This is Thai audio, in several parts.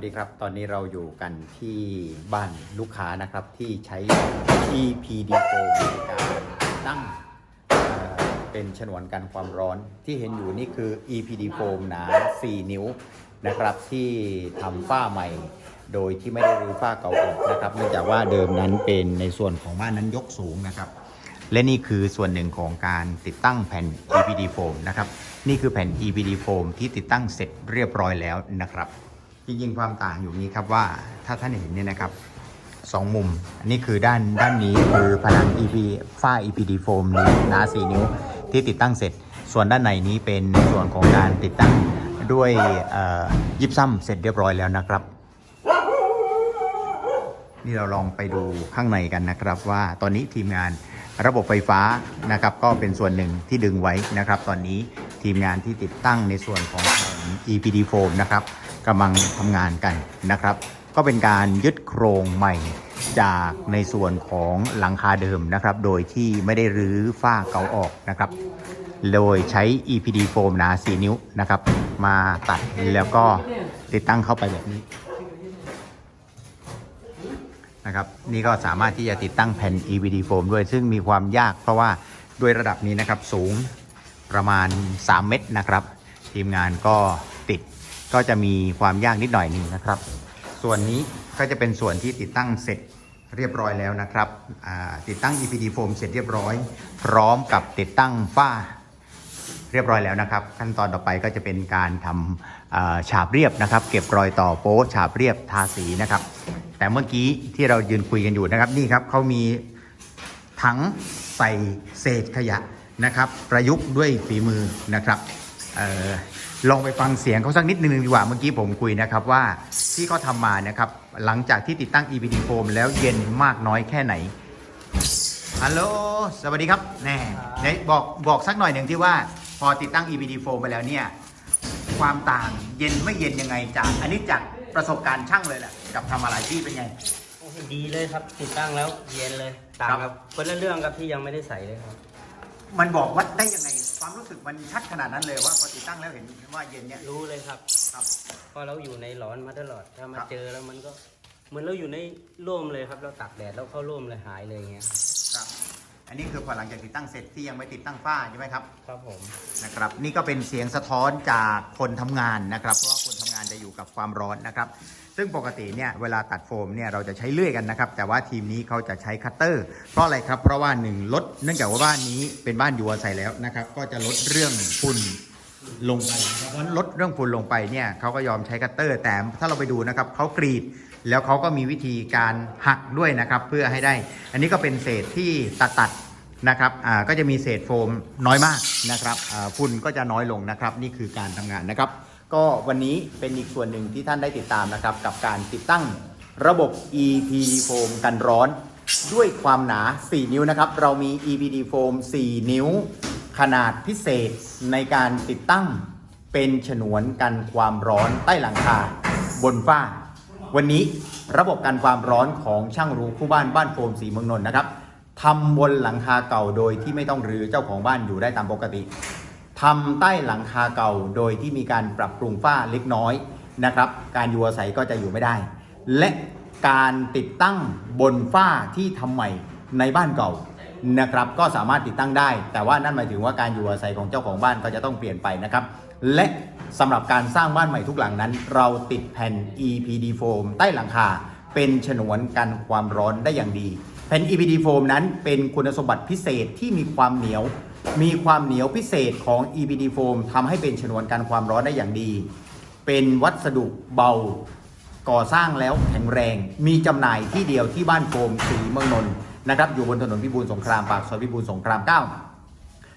วัสดีครับ ตอนนี้เราอยู่กันที่บ้านลูกค้านะครับที่ใช้ EPD foam ในการตั้งเเป็นฉนวนกันความร้อนที่เห็นอยู่นี่คือ EPD foam หนา 4 นิ้วนะครับที่ทำฝ้าใหม่ โดยที่ไม่ได้รื้อฝ้าเก่าออกนะครับ เนื่องจากว่าเดิมนั้นเป็นในส่วนของบ้านนั้นยกสูงนะครับ และนี่คือส่วนหนึ่งของการติดตั้งแผ่น EPD foam นะครับ นี่คือแผ่น EPD foam ที่ติดตั้งเสร็จเรียบร้อยแล้วนะครับ จริงๆความต่างอยู่นี้ครับว่าถ้าท่านเห็นเนี่ยนะครับสองมุม อันนี้คือด้านด้านนี้คือผนัง EP ฝ้า EPD foam นี้หนา4 นิ้วที่ติดตั้งเสร็จ ส่วนด้านในนี้เป็นส่วนของการติดตั้งด้วยยิบซ้ำเสร็จเรียบร้อยแล้วนะครับ นี่เราลองไปดูข้างในกันนะครับว่าตอนนี้ทีมงานระบบไฟฟ้านะครับก็เป็นส่วนหนึ่งที่ดึงไว้นะครับ ตอนนี้ทีมงานที่ติดตั้งในส่วนของแผง EPD foam นะครับ กำลังทำงานกันนะครับ ก็เป็นการยึดโครงใหม่จากในส่วนของหลังคาเดิมนะครับ โดยที่ไม่ได้รื้อฝ้าเก่าออกนะครับ โดยใช้ EPD foam หนา 4 นิ้วนะครับ มาตัดแล้วก็ติดตั้งเข้าไปแบบนี้นะครับ นี่ก็สามารถที่จะติดตั้งแผ่น EVD foam ด้วยซึ่งมีความยากเพราะว่าด้วยระดับนี้นะครับสูงประมาณ 3 เมตรนะครับ ทีมงานก็ ก็จะมีความยากนิดหน่อยนึงนะครับ ส่วนนี้ก็จะเป็นส่วนที่ติดตั้งเสร็จเรียบร้อยแล้วนะครับติดตั้ง EPD foam เสร็จเรียบร้อย พร้อมกับติดตั้งฝ้าเรียบร้อยแล้วนะครับ ขั้นตอนต่อไปก็จะเป็นการทำฉาบเรียบนะครับ เก็บรอยต่อโป๊ะฉาบเรียบทาสีนะครับ แต่เมื่อกี้ที่เรายืนคุยกันอยู่นะครับนี่ครับเขามีถังใส่เศษขยะนะครับ ประยุกต์ด้วยฝีมือนะครับ ลองไปฟังเสียงเขาสักนิดนึงดีกว่าเมื่อกี้ผมคุยนะครับว่าที่เขาทำมานะครับหลังจากที่ติดตั้ง EPD foam แล้วเย็นมากน้อยแค่ไหนฮัลโหลสวัสดีครับแน่ไหนบอกบอกสักหน่อยหนึ่งที่ว่าพอติดตั้ง EPD foam ไปแล้วเนี่ยความต่างเย็นไม่เย็นยังไงจากอันนี้จากประสบการณ์ช่างเลยแหละกับทำอะไรที่เป็นไง โอ้โหดีเลยครับ ติดตั้งแล้วเย็นเลยต่างครับกับคนละเรื่องกับที่ยังไม่ได้ใส่เลยครับ มันบอกวัดได้ยังไง ความรู้สึกมันชัดขนาดนั้นเลยว่าพอติดตั้งแล้วเห็นว่าเย็นเนี่ยรู้เลยครับครับเพราะเราอยู่ในร้อนมาตลอดถ้ามาครับเจอแล้วมันก็เหมือนเราอยู่ในร่มเลยครับ เราตากแดดแล้วเข้าร่มเลยหายเลยอย่างเงี้ยครับ อันนี้คือพอหลังจากติดตั้งเสร็จที่ยังไม่ติดตั้งฝ้าใช่ไหมครับครับผมนะครับนี่ก็เป็นเสียงสะท้อนจากคนทำงานนะครับเพราะว่าคนทำงานจะอยู่กับความร้อนนะครับ ซึ่งปกติเนี่ยเวลาตัดโฟมเนี่ยเราจะใช้เลื่อยกันนะครับ แต่ว่าทีมนี้เขาจะใช้คัตเตอร์ เพราะอะไรครับเพราะว่าหนึ่งลดเนื่องจากว่าบ้านนี้เป็นบ้านอยู่อาศัยแล้วนะครับ ก็จะลดเรื่องฝุ่นลงไปนะครับเพราะฉะนั้นลดเรื่องฝุ่นลงไปเนี่ยเขาก็ยอมใช้คัตเตอร์ แต่ถ้าเราไปดูนะครับเขากรีด แล้วเขาก็มีวิธีการหักด้วยนะครับเพื่อให้ได้ อันนี้ก็เป็นเศษที่ตัดตัดนะครับอ่าก็จะมีเศษโฟมน้อยมากนะครับอ่าฝุ่นก็จะน้อยลงนะครับ นี่คือการทำงานนะครับ ก็วันนี้เป็นอีกส่วนหนึ่งที่ท่านได้ติดตามนะครับ กับการติดตั้งระบบ EPD foam กันร้อนด้วยความหนา 4 นิ้วนะครับ เรามี EPD foam 4นิ้ว ขนาดพิเศษในการติดตั้งเป็นฉนวนกันความร้อนใต้หลังคาบนฝ้า วันนี้ระบบกันความร้อนของช่างรูคู่บ้านบ้านโฟมสีเมืองนนท์นะครับทำบนหลังคาเก่าโดยที่ไม่ต้องรื้อเจ้าของบ้านอยู่ได้ตามปกติทำใต้หลังคาเก่าโดยที่มีการปรับปรุงฝ้าเล็กน้อยนะครับ การอยู่อาศัยก็จะอยู่ไม่ได้ และการติดตั้งบนฝ้าที่ทำใหม่ในบ้านเก่านะครับ ก็สามารถติดตั้งได้ แต่ว่านั่นหมายถึงว่าการอยู่อาศัยของเจ้าของบ้านก็จะต้องเปลี่ยนไปนะครับ และ สำหรับการสร้างบ้านใหม่ทุกหลังนั้น เราติดแผ่น EPD foam ใต้หลังคา เป็นฉนวนกันความร้อนได้อย่างดี แผ่น EPD foam นั้นเป็นคุณสมบัติพิเศษที่มีความเหนียว มีความเหนียวพิเศษของ EPD foam ทำให้เป็นฉนวนกันความร้อนได้อย่างดี เป็นวัสดุเบา ก่อสร้างแล้วแข็งแรง มีจำหน่ายที่เดียวที่บ้านโฟมสีเมืองนนท์นะครับอยู่บนถนนพิบูลสงครามปากซอยพิบูลสงคราม 9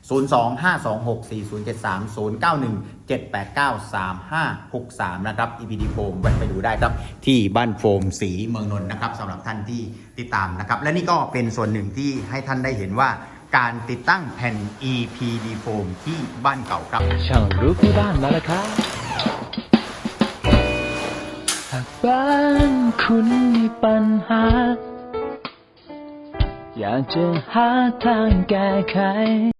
02-526-4073-091-789-3563 นะครับ EPD Foam แวะไปดูได้ครับที่บ้านโฟมสีเมืองนนท์นะครับสำหรับท่านที่ติดตามนะครับ และนี่ก็เป็นส่วนหนึ่งที่ให้ท่านได้เห็นว่าการติดตั้งแผ่น EPD Foam ที่บ้านเก่าครับช่างรู้คู่บ้านมาแล้วครับหากบ้านคุณมีปัญหา อยากจะหาทางแก้ไข